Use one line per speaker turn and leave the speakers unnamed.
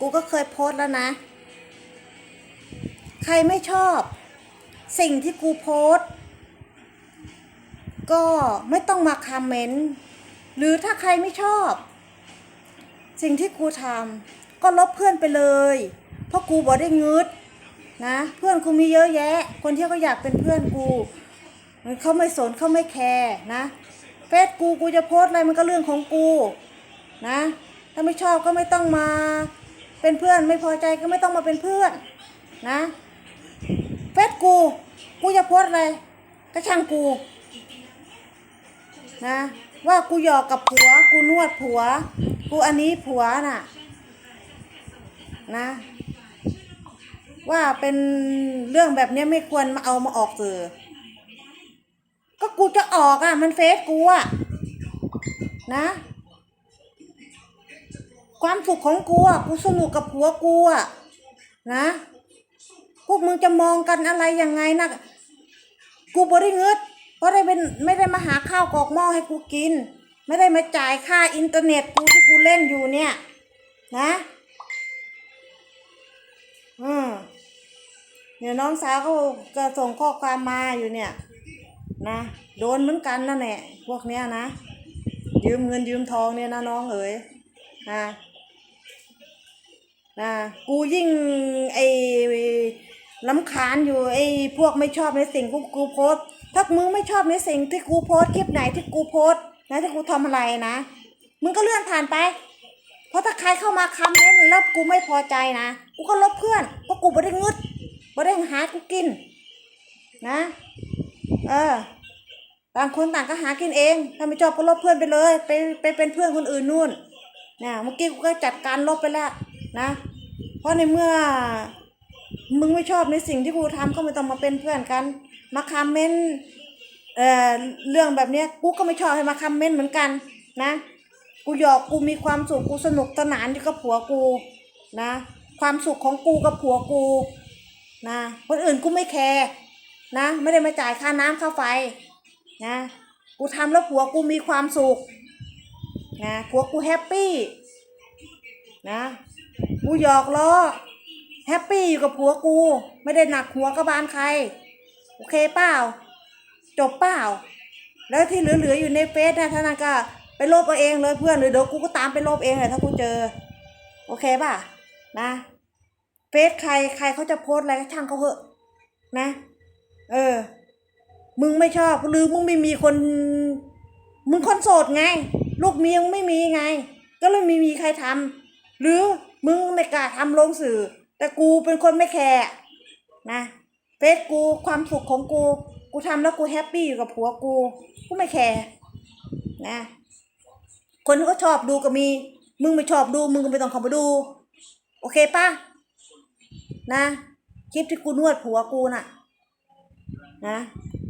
กูก็เคยโพสต์แล้วนะ ใครไม่ชอบ สิ่งที่กูโพสก็ไม่ต้องมาคอมเมนต์ หรือถ้าใครไม่ชอบ สิ่งที่กูทำก็ลบเพื่อนไปเลย เพราะกูบอกได้งึดนะ เพื่อนกูมีเยอะแยะ คนที่เขาอยากเป็นเพื่อนกูเขาไม่สนเขาไม่แคร์นะเฟซกูกูจะโพสอะไรมันก็เรื่องของกู นะ ถ้าไม่ชอบก็ไม่ต้องมา เป็นเพื่อนไม่พอใจก็ไม่ต้องมาเป็นเพื่อนนะเฟซกู กูจะโพสอะไรก็ช่างกู นะ ว่ากูหยอกกับผัว กูนวดผัว กูอันนี้ผัวน่ะ นะ ว่าเป็นเรื่องแบบนี้ไม่ควรมาเอามาออกสื่อก็กูจะออกอะ มันเฟซกูอะ นะ ความสุขของกูอะกูสนุกกับผัวกูอะนะพวกมึงจะมองกันอะไรยังไงนะกูบริเงิดเพราะได้เป็นไม่ได้มาหาข้าวกรอกหม้อให้กูกิน ไม่ได้มาจ่ายค่าอินเทอร์เน็ตกูที่กูเล่นอยู่เนี่ย นะอืมเดี๋ยน้องสาวเขาก็ส่งข้อความมาอยู่เนี่ย นะโดนเหมือนกันนั่นแหละพวกเนี้ยนะยืมเงินยืมทองเนี่ยนะน้องเอ๋ยนะ นะกูยิ่งไอ้ลำคาญอยู่ไอ้พวกไม่ชอบในสิ่งที่กูโพสถ้ามึงไม่ชอบในสิ่งที่กูโพสคลิปไหนที่กูโพสนะที่กูทำอะไรนะ มึงก็เลื่อนผ่านไป เพราะถ้าใครเข้ามาคอมเมนต์แล้วกูไม่พอใจนะ กูก็ลบเพื่อนเพราะกูไม่ได้งึดไม่ได้หากูกิน นะ เออต่างคนต่างก็หากินเอง ถ้าไม่ชอบก็ลบเพื่อนไปเลย ไปไปเป็นเพื่อนคนอื่นนู่นนะเมื่อกี้กูก็จัดการลบไปแล้ว นะ เพราะในเมื่อมึงไม่ชอบในสิ่งที่กูทำก็ไม่ต้องมาเป็นเพื่อนกัน มาคอมเมนต์เอ่อเรื่องแบบเนี้ยกูก็ไม่ชอบให้มาคอมเมนต์เหมือนกันนะ กูหยอกกูมีความสุขกูสนุกสนานอยู่กับผัวกูนะ ความสุขของกูกับผัวกูนะคนอื่นกูไม่แคร์นะ ไม่ได้มาจ่ายค่าน้ำค่าไฟนะ กูทำแล้วผัวกูมีความสุขนะผัวกูแฮปปี้นะ กูหยอกล้อแฮปปี้อยู่กับผัวกู ไม่ได้หนักหัวกระบาลใคร โอเคเปล่า จบเปล่า แล้วที่เหลือๆอยู่ในเฟซนะท่านั้นก็ไปลบเอาเองเลยเพื่อนหรือเดี๋ยวกูก็ตามไปลบเองเลยถ้ากูเจอ โอเคป่ะ นะเฟซใครใครเขาจะโพสอะไรก็ช่างเขาเหอะ นะ เออ มึงไม่ชอบหรือมึงไม่มีคน มึงคนโสดไง ลูกเมียมึงไม่มีไง ก็เลยไม่มีใครทำหรือ มึงไม่กล้าทำลงสื่อ แต่กูเป็นคนไม่แคร์นะเฟซกูความสุขของกู กูทำแล้วกูแฮปปี้อยู่กับผัวกู กูไม่แคร์นะ คนที่เขาชอบดูก็มี มึงไม่ชอบดูมึงก็ไม่ต้องเข้ามาดู โอเคปะนะคลิปที่กูนวดผัวกูน่ะ นะ